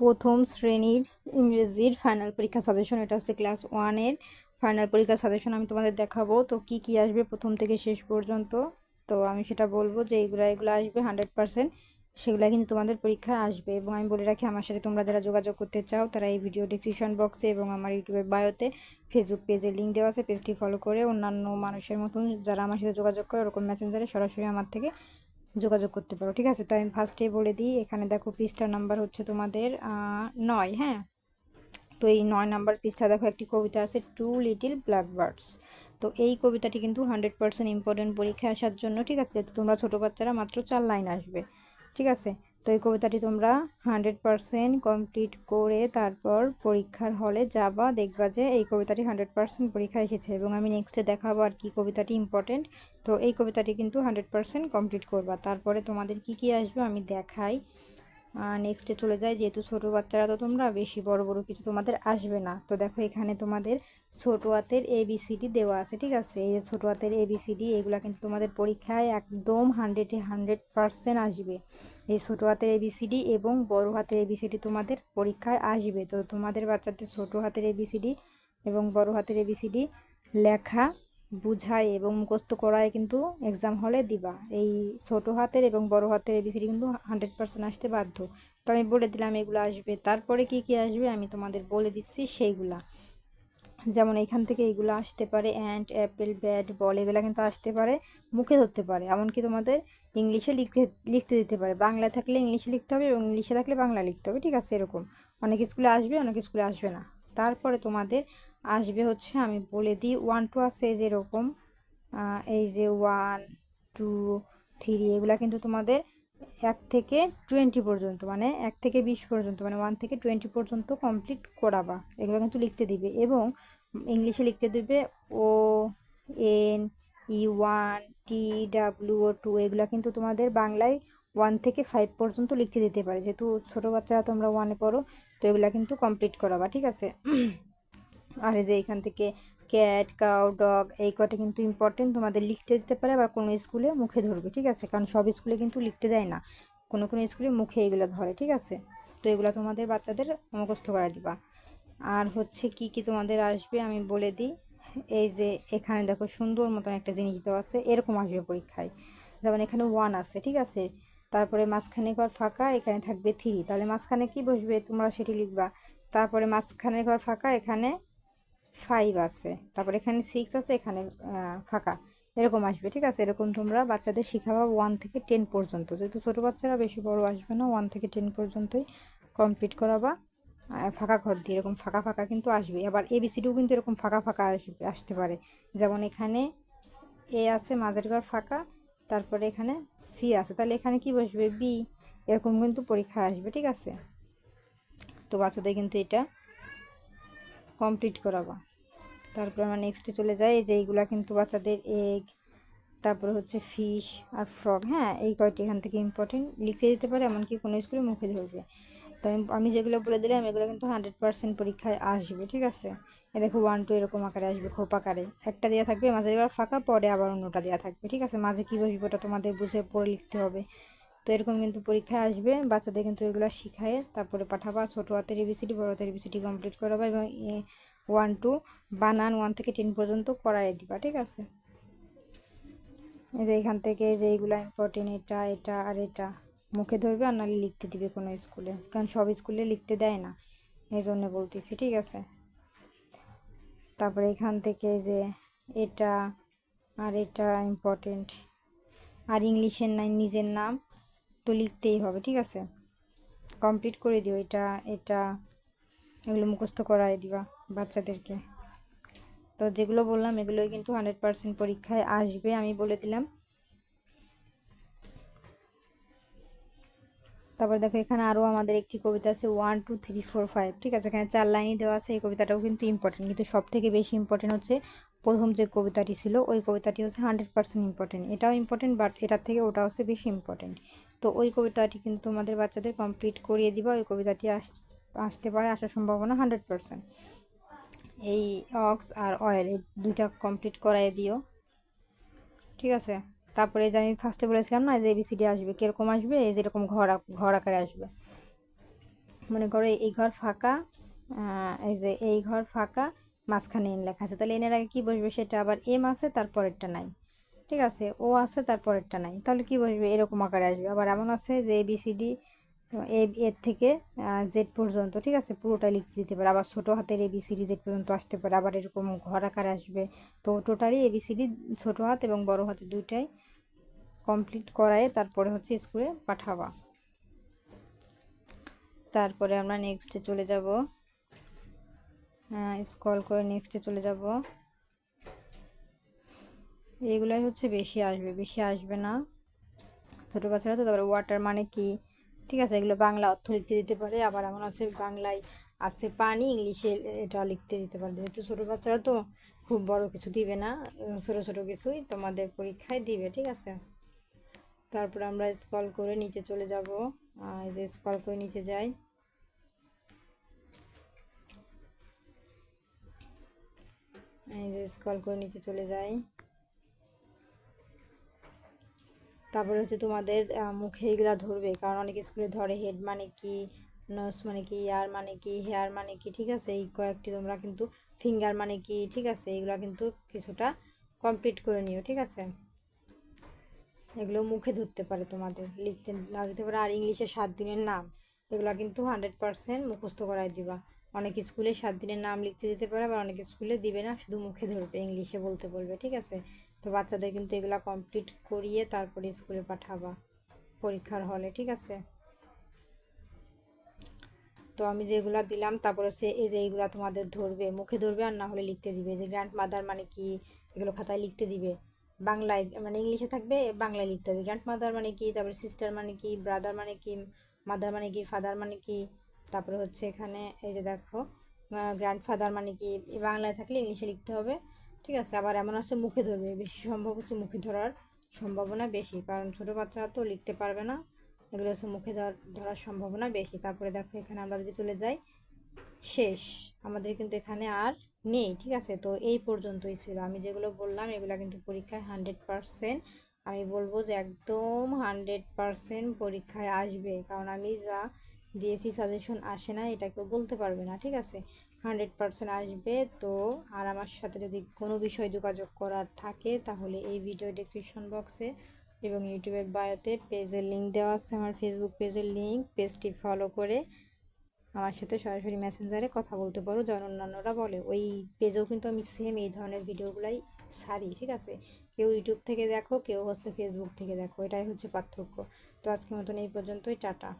প্রথম শ্রেণির ইংরেজির ফাইনাল পরীক্ষা সাজেশন এটা হচ্ছে ক্লাস ওয়ানের ফাইনাল পরীক্ষা সাজেশন আমি তোমাদের দেখাবো। তো কি কি আসবে প্রথম থেকে শেষ পর্যন্ত? তো আমি সেটা বলব যে এইগুলো এগুলো আসবে হান্ড্রেড পারসেন্ট সেগুলো কিন্তু তোমাদের পরীক্ষায় আসবে। এবং আমি বলে রাখি, আমার সাথে তোমরা যারা যোগাযোগ করতে চাও, তারা এই ভিডিও ডিসক্রিপশন বক্সে এবং আমার ইউটিউবের বায়োতে ফেসবুক পেজে লিঙ্ক দেওয়া আছে পেজটি ফলো করে অন্যান্য মানুষের মতন যারা আমার সাথে যোগাযোগ করে, ওরকম মেসেঞ্জারে সরাসরি আমার থেকে যোগাযোগ করতে পারো, ঠিক আছে? তো আমি ফার্স্টে বলে দিই, এখানে দেখো পৃষ্ঠার নাম্বার হচ্ছে তোমাদের নয় হ্যাঁ? তো এই নয় নাম্বার পৃষ্ঠা দেখো, একটি কবিতা আছে টু লিটিল ব্ল্যাক বার্ডস তো এই কবিতাটি কিন্তু হান্ড্রেড পার্সেন্ট ইম্পর্টেন্ট পরীক্ষায় আসার জন্য, ঠিক আছে? যেহেতু তোমরা ছোটো বাচ্চারা মাত্র চার লাইন আসবে, ঠিক আছে? তো এই কবিতাটি তোমরা হান্ড্রেড পারসেন্ট কমপ্লিট করে তারপর পরীক্ষার হলে যাবা, দেখবা যে এই কবিতাটি হান্ড্রেড পারসেন্ট পরীক্ষা এসেছে এবং আমি নেক্সটে দেখাবো আর কি কবিতাটি ইম্পর্টেন্ট তো এই কবিতাটি কিন্তু হান্ড্রেড পারসেন্ট কমপ্লিট করবা। তারপরে তোমাদের কি কি আসবে আমি দেখাই। নেক্সটে চলে যায় যেহেতু ছোটো বাচ্চারা তো তোমরা, বেশি বড় বড় কিছু তোমাদের আসবে না। তো দেখো এখানে তোমাদের ছোটো হাতের এবিসিডি দেওয়া আছে, ঠিক আছে? এই যে ছোটো হাতের এবিসিডি এগুলো কিন্তু তোমাদের পরীক্ষায় একদম হান্ড্রেডে হান্ড্রেড পারসেন্ট আসবে। এই ছোটো হাতের এবিসিডি এবং বড় হাতের এবিসিডি তোমাদের পরীক্ষায় আসবে। তো তোমাদের বাচ্চাদের ছোটো হাতের এবিসিডি এবং বড় হাতের এবিসিডি লেখা বুঝায় এবং মুখস্থ করায় কিন্তু এক্সাম হলে দিবা। এই ছোট হাতের এবং বড় হাতের এবিসিডি কিন্তু হান্ড্রেড পার্সেন্ট আসতে বাধ্য। তো আমি বলে দিলাম এগুলো আসবে, তারপরে কি কি আসবে আমি তোমাদের বলে দিচ্ছি সেইগুলা। যেমন এখান থেকে এগুলো আসতে পারে অ্যান্ড অ্যাপেল ব্যাট বল এগুলো কিন্তু আসতে পারে, মুখে ধরতে পারে। এমনকি তোমাদের ইংলিশে লিখতে লিখতে দিতে পারে। বাংলা থাকলে ইংলিশে লিখতে হবে এবং ইংলিশে থাকলে বাংলা লিখতে হবে, ঠিক আছে এরকম। অনেক স্কুলে আসবে, অনেক স্কুলে আসবে না। তারপরে তোমাদের আসবে হচ্ছে আমি বলে দিই ওয়ান টু আছে যেরকম এই যে ওয়ান টু থ্রি এগুলো কিন্তু তোমাদের এক থেকে টোয়েন্টি পর্যন্ত মানে এক থেকে বিশ পর্যন্ত মানে ওয়ান থেকে টোয়েন্টি পর্যন্ত কমপ্লিট করাবা। এগুলো কিন্তু লিখতে দিবে এবং ইংলিশে লিখতে দেবে O N E one T W O two এগুলো কিন্তু তোমাদের বাংলায় ওয়ান থেকে ফাইভ পর্যন্ত লিখতে দিতে পারে। যেহেতু ছোটো বাচ্চারা তোমরা ওয়ানে পড়ো, তো এগুলো কিন্তু কমপ্লিট করাবা, ঠিক আছে? আর এই যে এখান থেকে ক্যাট কাউ ডগ এই কটা কিন্তু ইম্পর্টেন্ট তোমাদের লিখতে দিতে পারে আবার কোনো স্কুলে মুখে ধরবে, ঠিক আছে? কারণ সব স্কুলে কিন্তু লিখতে দেয় না। কোনো কোনো স্কুলে মুখে এগুলো ধরে, ঠিক আছে? তো এগুলো তোমাদের বাচ্চাদের মুখস্থ করা দিবা। আর হচ্ছে কি কি তোমাদের আসবে আমি বলে দিই। এই যে এখানে দেখো সুন্দর মতন একটা জিনিস দেওয়া আছে, এরকম আসবে পরীক্ষায়। যেমন এখানে ওয়ান আছে, ঠিক আছে? তারপরে মাঝখানে ঘর ফাঁকা, এখানে থাকবে থ্রি তাহলে মাঝখানে কি বসবে? তোমরা সেটি লিখবা। তারপরে মাঝখানে ঘর ফাঁকা, এখানে ফাইভ আছে। তারপর এখানে সিক্স আছে, এখানে ফাঁকা। এরকম আসবে, ঠিক আছে? এরকম তোমরা বাচ্চাদের শেখাবা ওয়ান থেকে টেন পর্যন্ত। যেহেতু ছোটো বাচ্চারা বেশি বড় আসবে না ওয়ান থেকে টেন পর্যন্তই কমপ্লিট করাবা। ফাঁকা ঘর দিয়ে এরকম ফাঁকা ফাঁকা কিন্তু আসবে। আবার এবিসিডিও কিন্তু এরকম ফাঁকা ফাঁকা আসবে, আসতে পারে। যেমন এখানে এ আছে, মাঝের ঘর ফাঁকা। তারপরে এখানে সি আছে। তাহলে এখানে কি বসবে? বি এরকম কিন্তু পরীক্ষা আসবে, ঠিক আছে? তো বাচ্চাদের কিন্তু এটা কমপ্লিট করাবা। তারপরে আমরা নেক্সটে চলে যাই যে এইগুলা কিন্তু বাচ্চাদের এগ তারপরে হচ্ছে ফিশ আর ফ্রগ হ্যাঁ এই কয়টি এখান থেকে ইম্পর্টেন্ট লিখতে দিতে পারে, এমনকি কোনো স্কুলে মুখে ধরবে। তো আমি যেগুলো বলে দিলাম, এগুলো কিন্তু হান্ড্রেড পার্সেন্ট পরীক্ষায় আসবে, ঠিক আছে? এ দেখো ওয়ান টু এরকম আকারে আসবে, খোপ আকারে। একটা দেওয়া থাকবে, মাঝে এবার ফাঁকা, পরে আবার অন্যটা দেওয়া থাকবে, ঠিক আছে? মাঝে কী বসবে ওটা তোমাদের বুঝে পড়ে লিখতে হবে। তো এরকম কিন্তু পরীক্ষায় আসবে, বাচ্চাদের কিন্তু এগুলো শিখায় তারপরে পাঠাবা, ছোটো হাতের এবিসিডি বড় হাতের এবিসিডি কমপ্লিট করাবা এবং ওয়ান টু বানান ওয়ান থেকে টেন পর্যন্ত করাই দিবা, ঠিক আছে? এই যে এখান থেকে যে এইগুলো ইম্পর্টেন্ট এটা এটা আর এটা। মুখে ধরবে আর নাহলে লিখতে দিবে কোনো স্কুলে, কারণ সব স্কুলে লিখতে দেয় না। এই জন্য বলতেছি, ঠিক আছে? তারপরে এখান থেকে যে এটা আর এটা ইম্পর্টেন্ট আর ইংলিশের নাই নিজের নাম তো লিখতেই হবে, ঠিক আছে? কমপ্লিট করে দিও, এটা এটা এগুলো মুখস্থ করাই দিবা বাচ্চাদেরকে। তো যেগুলো বললাম, এগুলোই কিন্তু হান্ড্রেড পারসেন্ট পরীক্ষায় আসবে, আমি বলে দিলাম। তারপর দেখো, এখানে আরও আমাদের একটি কবিতা আছে one two three four five ঠিক আছে? এখানে চার লাইনই দেওয়া আছে, এই কবিতাটাও কিন্তু ইম্পর্টেন্ট কিন্তু সব থেকে বেশি ইম্পর্টেন্ট হচ্ছে প্রথম যে কবিতাটি ছিল, ওই কবিতাটি হচ্ছে হান্ড্রেড পার্সেন্ট ইম্পর্টেন্ট এটাও ইম্পর্টেন্ট বাট এটার থেকে ওটা হচ্ছে বেশি ইম্পর্টেন্ট তো ওই কবিতাটি কিন্তু তোমাদের বাচ্চাদের কমপ্লিট করিয়ে দিবা, ওই কবিতাটি আস আসতে পারে, আসার সম্ভাবনা হান্ড্রেড পারসেন্ট এই অক্স আর অয়েল এই দুইটা কমপ্লিট করাই দিও। ঠিক আছে? তারপরে যে আমি ফার্স্টে বলেছিলাম না যে এবিসিডি আসবে, কীরকম আসবে? এই যেরকম ঘর ঘর আকারে আসবে। মনে করো এই ঘর ফাঁকা এই যে এই ঘর ফাঁকা, মাঝখানে এন লেখা আছে। তাহলে এনের আগে কী বসবে? সেটা আবার এম আছে, তারপরেরটা নাই। ঠিক আছে? ও আছে, তারপরেরটা নাই। তাহলে কি বসবে? এরকম আকারে আসবে। আবার এমন আছে যে এ ডি এ এর থেকে জেড পর্যন্ত, ঠিক আছে? পুরোটা লিখতে দিতে পারে। আবার ছোটো হাতের A B C D Z পর্যন্ত আসতে পারে। আবার এরকম ঘর আকারে আসবে। তো totally A B C D ছোটো হাত এবং বড় হাতে দুইটাই কমপ্লিট করায় তারপরে হচ্ছে স্কুলে পাঠাবা। তারপরে আমরা নেক্সটে চলে যাব। স্কল করে নেক্সটে চলে যাব। এগুলাই হচ্ছে বেশি আসবে। বেশি আসবে না। ছোটো বাচ্চারা তো তারপরে ওয়াটার মানে কি? ঠিক আছে, এগুলো বাংলা অর্থ লিখতে দিতে পারে, আবার এমন আছে বাংলায় আছে পানি, ইংলিশে এটা লিখতে দিতে পারে। যেহেতু ছোটো বাচ্চারা তো খুব বড় কিছু দিবে না ছোটো ছোটো কিছুই তোমাদের পরীক্ষায় দিবে, ঠিক আছে? তারপরে আমরা স্কল করে নিচে চলে যাব। যে স্কল করে নিচে যাই। এই যে স্কল করে নিচে চলে যাই। তারপরে হচ্ছে তোমাদের মুখে এগুলা ধরবে। কারণ অনেক স্কুলে ধরে হেড মানে কি নোস মানে কি ইয়ার মানে কি হেয়ার মানে কি, ঠিক আছে? এই কয়েকটি তোমরা কিন্তু ফিঙ্গার মানে কি, ঠিক আছে? এগুলা কিন্তু কিছুটা কমপ্লিট করে নিও, ঠিক আছে? এগুলো মুখে ধরতে পারে তোমাদের, লিখতে দিতে পারে। আর ইংলিশে সাত দিনের নাম, এগুলো কিন্তু হান্ড্রেড পারসেন্ট মুখস্থ করাই দিবা। অনেক স্কুলে সাত দিনের নাম লিখতে দিতে পারে, আবার অনেক স্কুলে দিবে না, শুধু মুখে ধরবে, ইংলিশে বলতে বলবে, ঠিক আছে? তো বাচ্চাদের কিন্তু এগুলো কমপ্লিট করিয়ে তারপরে স্কুলে পাঠাবা, পরীক্ষার হলে, ঠিক আছে? তো আমি যেগুলা দিলাম, তারপরে সে এই যে এইগুলো তোমাদের ধরবে, মুখে ধরবে আর না হলে লিখতে দিবে। যে গ্র্যান্ড মাদার মানে কি, এগুলো খাতায় লিখতে দিবে। বাংলায় মানে ইংলিশে থাকবে, বাংলায় লিখতে হবে। গ্র্যান্ড মাদার মানে কি, তারপরে সিস্টার মানে কি ব্রাদার মানে কি মাদার মানে কি ফাদার মানে কি, তারপরে হচ্ছে এখানে এই যে দেখো গ্র্যান্ড ফাদার মানে কি বাংলায় থাকলে ইংলিশে লিখতে হবে। ঠিক আছে, আবার এমন আছে মুখে ধরবে। বেশি সম্ভব হচ্ছে মুখে ধরার সম্ভাবনা বেশি, কারণ ছোটো বাচ্চারা তো লিখতে পারবে না। এগুলো হচ্ছে মুখে ধর, ধরার সম্ভাবনা বেশি। তারপরে দেখো, এখানে আমরা যদি চলে যাই, শেষ। আমাদের কিন্তু এখানে আর নেই, ঠিক আছে? তো এই পর্যন্তই ছিল। আমি যেগুলো বললাম, এগুলো কিন্তু পরীক্ষায় হান্ড্রেড পারসেন্ট আমি বলব যে একদম হান্ড্রেড পারসেন্ট পরীক্ষায় আসবে। কারণ আমি যা দিয়েছি, সাজেশন আসে না, এটা কেউ বলতে পারবে না, ঠিক আছে? হান্ড্রেড পারসেন্ট আসবে। তো আর আমার সাথে যদি কোনো বিষয় যোগাযোগ করার থাকে, তাহলে এই ভিডিও ডিসক্রিপশন বক্সে এবং ইউটিউবের বায়োতে পেজের লিঙ্ক দেওয়া আছে, আমার ফেসবুক পেজের লিঙ্ক পেজটি ফলো করে আমার সাথে সরাসরি মেসেঞ্জারে কথা বলতে পারো। যেন অন্যান্যরা বলে, ওই পেজেও কিন্তু আমি সেম এই ধরনের ভিডিওগুলাই ছাড়ি, ঠিক আছে? কেউ ইউটিউব থেকে দেখো, কেউ হচ্ছে ফেসবুক থেকে দেখো, এটাই হচ্ছে পার্থক্য। তো আজকের মতন এই পর্যন্তই, টাটা।